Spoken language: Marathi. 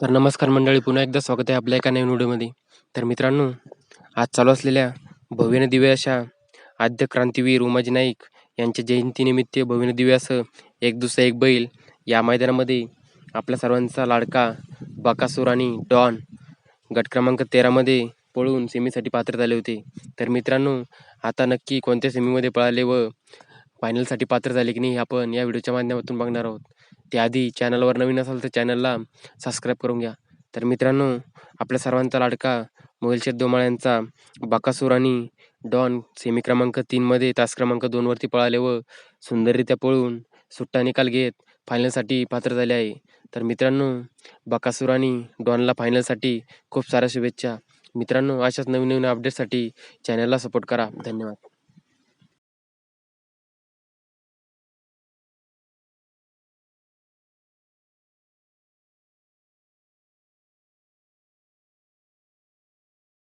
तर नमस्कार मंडळी पुन्हा एकदा स्वागत आहे आपल्या एका नवीन व्हिडिओमध्ये. तर मित्रांनो आज चालू असलेल्या भव्य दिव्य अशा आद्य क्रांतीवीर उमाजी नाईक यांच्या जयंतीनिमित्त भविन दिव्य असं एक दुसरा एक बैल या मैदानामध्ये आपल्या सर्वांचा लाडका बाकासूर आणि डॉन गट क्रमांक तेरामध्ये पळून सेमीसाठी पात्र झाले होते. तर मित्रांनो आता नक्की कोणत्या सेमीमध्ये पळाले व फायनलसाठी पात्र झाले की नाही हे आपण या व्हिडिओच्या माध्यमातून बघणार आहोत. त्याआधी चॅनलवर नवीन असाल तर चॅनलला सबस्क्राईब करून घ्या. तर मित्रांनो आपल्या सर्वांचा लाडका मोबाईलशेत दोमाळ यांचा बाकासूर आणि डॉन सेमी क्रमांक तीनमध्ये तास क्रमांक दोनवरती पळाले व सुंदररित्या पळून सुट्टा निकाल घेत फायनलसाठी पात्र झाले आहे. तर मित्रांनो बकासूर आणि डॉनला फायनलसाठी खूप साऱ्या शुभेच्छा. मित्रांनो अशाच नवीन नवीन अपडेटसाठी चॅनलला सपोर्ट करा. धन्यवाद.